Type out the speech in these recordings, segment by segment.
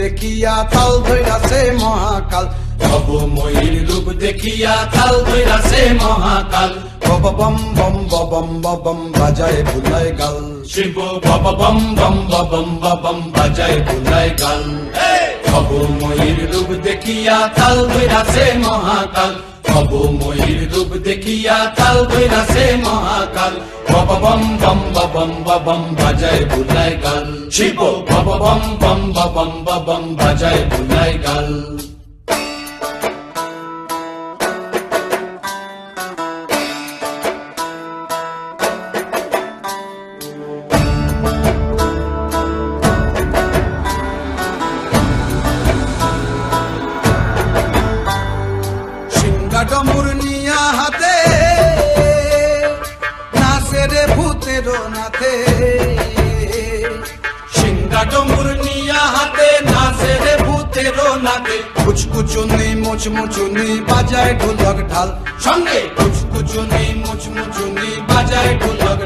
দেখিয়া তাল ধৈরাছে মহাকাল। ভব ময়ূর রূপ দেখিয়া তাল ধৈরাছে মহাকাল। বব বম বম বম বম বাজায় বুলায় গাল। শিব বব বম বম বম বম বাজায় বুলাই গাল। ভব ময়ূর রূপ দেখিয়া তাল ধৈরাছে মহাকাল। ভব ময়ূর রূপ দেখিয়া কাল সে মহাকাল। বব বম বম বম বম বাজায় বুলাই গাল। শিব বব বম বম বম বম বাজায় বুলাই গাল।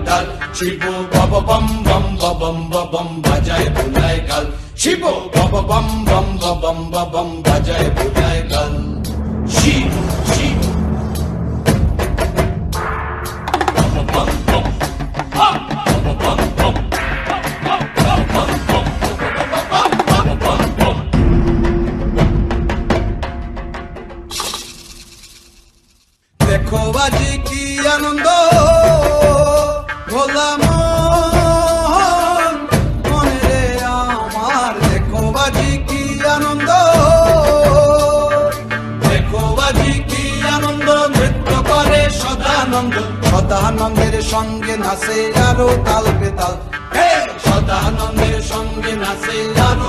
ঢাল শিব বব বম বম বম বম বাজায় বব বম বম বম বম গাল শিব বাজি কি আনন্দ? দেখো বাজি কি আনন্দ? করে সদানন্দ। সদানন্দের সঙ্গে নাচে আরও তাল বেতাল সদানন্দের সঙ্গে নাচে আরও